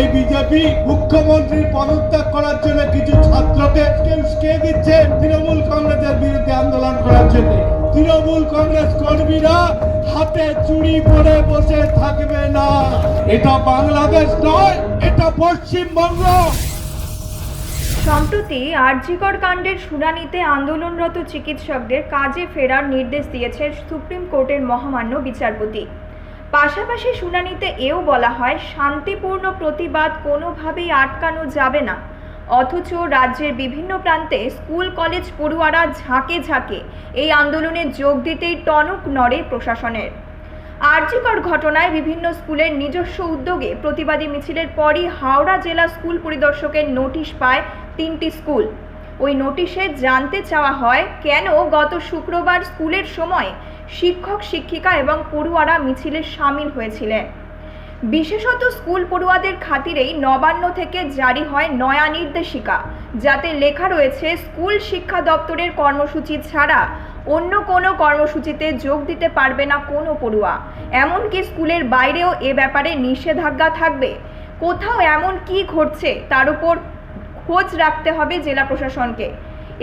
এই বিজেপি মুখ্যমন্ত্রীর পদত্যাগ করার জন্য কিছু ছাত্রকে উস্কে দিচ্ছে তৃণমূল কংগ্রেসের বিরুদ্ধে আন্দোলন করার জন্য। তৃণমূল কংগ্রেস কর্মীরা হাতে চুড়ি পরে বসে থাকবে না। এটা বাংলাদেশ নয়, এটা পশ্চিমবঙ্গ। সম্প্রতি আরজিকর কাণ্ডের শুনানিতে আন্দোলনরত চিকিৎসকদের কাজে ফেরার নির্দেশ দিয়েছে সুপ্রিম কোর্টের মহামান্য বিচারপতি। পাশাপাশি শুনানিতে এও বলা হয়, শান্তিপূর্ণ প্রতিবাদ কোনোভাবেই আটকানো যাবে না। অথচ রাজ্যের বিভিন্ন প্রান্তে স্কুল, কলেজ, পড়ুয়ারা ঝাঁকে ঝাঁকে এই আন্দোলনে যোগ দিতেই টনক নড়ে প্রশাসনের। আর্যিকর ঘটনায় বিভিন্ন স্কুলের নিজস্ব উদ্যোগে প্রতিবাদী মিছিলের পরই হাওড়া জেলা স্কুল পরিদর্শকের নোটিশ পায় তিনটি স্কুল। ওই নোটিশে জানতে চাওয়া হয় কেন গত শুক্রবার স্কুলের সময় শিক্ষক, শিক্ষিকা এবং পড়ুয়ারা মিছিলে সামিল হয়েছিলেন। বিশেষত স্কুল পড়ুয়াদের খাতিরেই নবান্ন থেকে জারি হয় নয়া নির্দেশিকা, যাতে লেখা রয়েছে, স্কুল শিক্ষা দপ্তরের কর্মসূচি ছাড়া অন্য কোনো কর্মসূচিতে যোগ দিতে পারবে না কোনো পড়ুয়া। এমনকি স্কুলের বাইরেও এ ব্যাপারে নিষেধাজ্ঞা থাকবে। কোথাও এমন কি ঘটছে তার উপর খোঁজ রাখতে হবে জেলা প্রশাসনকে।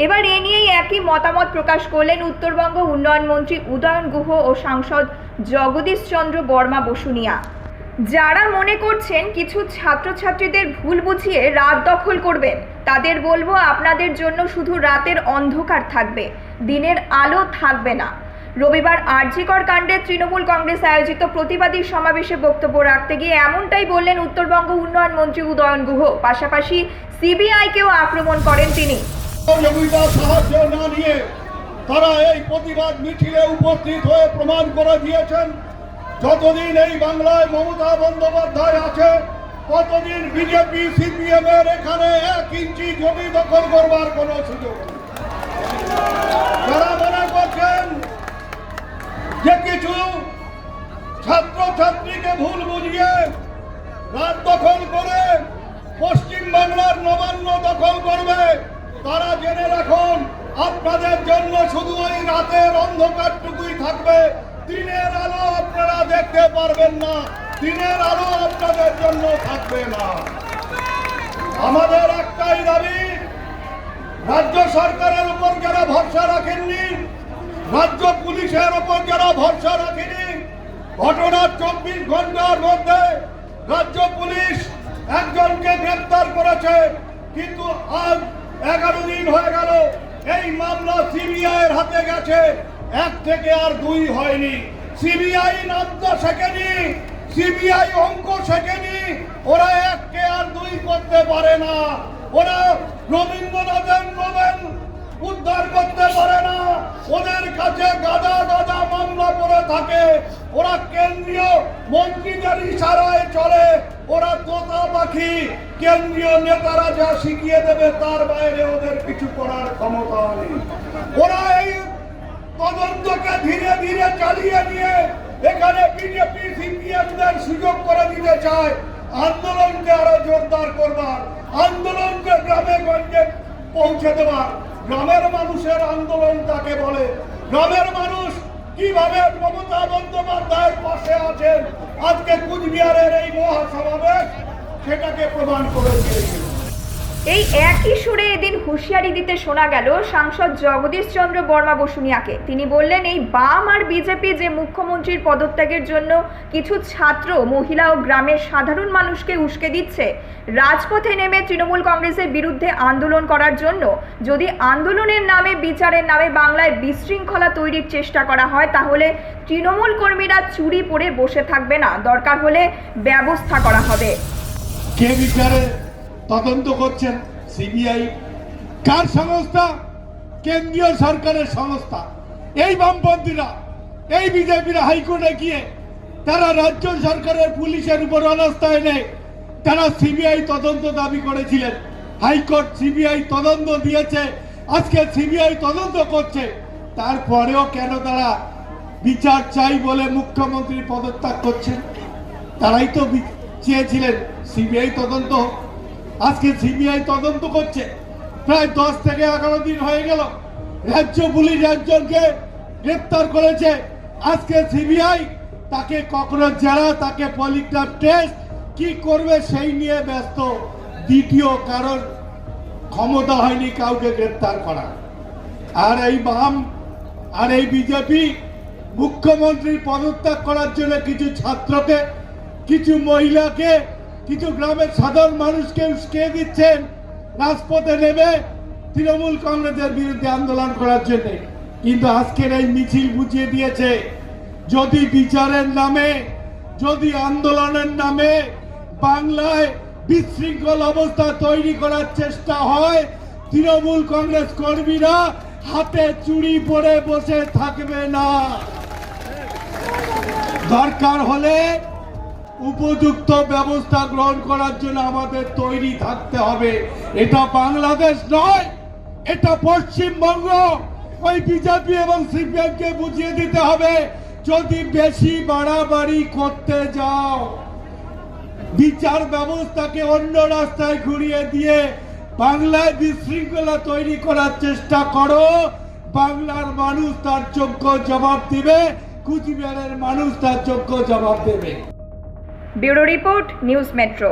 এবার এ নিয়েই একই মতামত প্রকাশ করলেন উত্তরবঙ্গ উন্নয়ন মন্ত্রী উদয়ন গুহ ও সাংসদ জগদীশ চন্দ্র বর্মা বসুনিয়া যারা মনে করছেন কিছু ছাত্রছাত্রীদের ভুল বুঝিয়ে রাত দখল করবেন, তাদের বলব আপনাদের জন্য শুধু রাতের অন্ধকার থাকবে, দিনের আলো থাকবে না। রবিবার আরজিকর কাণ্ডে তৃণমূল কংগ্রেস আয়োজিত প্রতিবাদী সমাবেশে বক্তব্য রাখতে গিয়ে এমনটাই বললেন উত্তরবঙ্গ উন্নয়ন মন্ত্রী উদয়ন গুহ। পাশাপাশি সিবিআইকেও আক্রমণ করেন তিনি। নিয়ে তারা এই প্রতিবাদ মিছিলে উপস্থিত হয়ে প্রমাণ করে দিয়েছেন, যতদিন এই বাংলায় মমতা বন্দ্যোপাধ্যায় আছে, ততদিন বিজেপি সিপিএম এর এখানে এক ইঞ্চি জমি দখল করবার কোনো সুযোগ নেই যারা মনে করছেন যে কিছু ছাত্রছাত্রীকে ভুল বুঝিয়ে রাত দখল করে পশ্চিম বাংলার নবান্ন দখল করবে, তারা জেনে রাখুন, আপনাদের জন্য শুধু ওই রাতের অন্ধকারটুকুই থাকবে। দিনের আলো আপনারা দেখতে পারবেন না, দিনের আলো আপনাদের জন্য থাকবে না। আমাদের একটাই দাবি, রাজ্য সরকারের উপর যারা ভরসা রাখেননি, রাজ্য পুলিশের উপর যারা ভরসা রাখেনি ঘটনার চব্বিশ ঘণ্টার মধ্যে রাজ্য পুলিশ একজনকে গ্রেপ্তার করেছে, কিন্তু আজ এগারো দিন হয়ে গেল, এই মামলা সিবিআই এর হাতে গেছে। এক থেকে আর দুই হয়নি। সিবিআই নামটা শেখেনি, সিবিআই অঙ্ক শেখেনি, ওরা এককে আর দুই করতে পারে না। ওরা রবীন্দ্রনাথের নোবেল উদ্ধার করতে পারে ওদের কাছে গাদা গাদা মামলা পড়ে থাকে। ওরা কেন্দ্রীয় মন্ত্রীদের ইশারায় চলে। ওরা তোতা পাখি। কেন্দ্রীয় নেতারা যা শিখিয়ে দেবে তার বাইরে ওদের কিছু করার ক্ষমতা নেই। ওরা এই তদন্তকে ধীরে ধীরে চালিয়ে নিয়ে এখানে বিজেপি সিপিএমদের সুযোগ করে দিতে চায়। আন্দোলনকে আরও জোরদার করবার, আন্দোলনকে গ্রামে গঞ্জে পৌঁছে দেবার। গ্রামের মানুষের আন্দোলন তাকে বলে? গ্রামের মানুষ কীভাবে মমতা বন্দ্যোপাধ্যায়ের পাশে আছেন? আজকে কুচবিহারের এই মহাসমাবেশ সেটাকে প্রমাণ করে দিয়েছে এই একই সুরে এদিন হুঁশিয়ারি দিতে শোনা গেল সাংসদ জগদীশ চন্দ্র বর্মা বসুনিয়াকে। তিনি বললেন, এই বাম আর বিজেপি যে মুখ্যমন্ত্রীর পদত্যাগের জন্য কিছু ছাত্র, মহিলা ও গ্রামের সাধারণ মানুষকে উস্কে দিচ্ছে, রাজপথে নেমে তৃণমূল কংগ্রেসের বিরুদ্ধে আন্দোলন করার জন্য। যদি আন্দোলনের নামে, বিচারের নামে বাংলায় বিশৃঙ্খলা তৈরির চেষ্টা করা হয়, তাহলে তৃণমূল কর্মীরা চুরি পরে বসে থাকবে না। দরকার হলে ব্যবস্থা করা হবে। কে বিচারে? তদন্ত করছেন সিবিআই। কার সংস্থা? কেন্দ্রীয় সরকারের সংস্থা। এই বামপন্থীরা, এই বিজেপিরা হাইকোর্টে গিয়ে তারা রাজ্য সরকারের পুলিশের উপর অনাস্থা এনে তারা সিবিআই তদন্ত দাবি করেছিলেন। হাইকোর্ট সিবিআই তদন্ত দিয়েছে, আজকে সিবিআই তদন্ত করছে। তারপরেও কেন তারা বিচার চাই বলে মুখ্যমন্ত্রী পদত্যাগ করছেন? তারাই তো চেয়েছিলেন সিবিআই তদন্ত। আজকে সিবিআই তদন্ত করছে। প্রায় দশ থেকে এগারো দিন হয়ে গেল। রাজ্য পুলিশ একজনকে গ্রেপ্তার করেছে। আজকে সিবিআই তাকে কখনো জেরা তাকে পলিগ্রাফ টেস্ট কি করবে সেই নিয়ে ব্যস্ত। দ্বিতীয় কারণ, ক্ষমতা হয়নি কাউকে গ্রেপ্তার করা। আর এই বাম, আর এই বিজেপি মুখ্যমন্ত্রীর পদত্যাগ করার জন্য কিছু ছাত্রকে, কিছু মহিলাকে কিছু গ্রামের সাধারণ মানুষকে উস্কে দিচ্ছেন? রাজপথে নেমে তৃণমূল কংগ্রেসের বিরুদ্ধে আন্দোলন করার জন্য। কিন্তু আজকের এই মিছিল বুঝিয়ে দিয়েছে, যদি বিচারের নামে, যদি আন্দোলনের নামে বাংলায় বিশৃঙ্খল অবস্থা তৈরি করার চেষ্টা হয়, তৃণমূল কংগ্রেস কর্মীরা হাতে চুড়ি পরে বসে থাকবে না। দরকার হলে উপযুক্ত ব্যবস্থা গ্রহণ করার জন্য আমাদের তৈরি থাকতে হবে। এটা বাংলাদেশ নয়, এটা পশ্চিমবঙ্গ। ওই বিজেপি এবং সিপিএম কে বুঝিয়ে দিতে হবে, যদি বেশি বাড়াবাড়ি করতে যাও, বিচার ব্যবস্থাকে অন্য রাস্তায় ঘুরিয়ে দিয়ে বাংলায় বিশৃঙ্খলা তৈরি করার চেষ্টা করো। বাংলার মানুষ তার যোগ্য জবাব দিবে, কুচবিহারের মানুষ তার যোগ্য জবাব দেবে। Bureau report News Metro.